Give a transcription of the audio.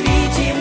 світі.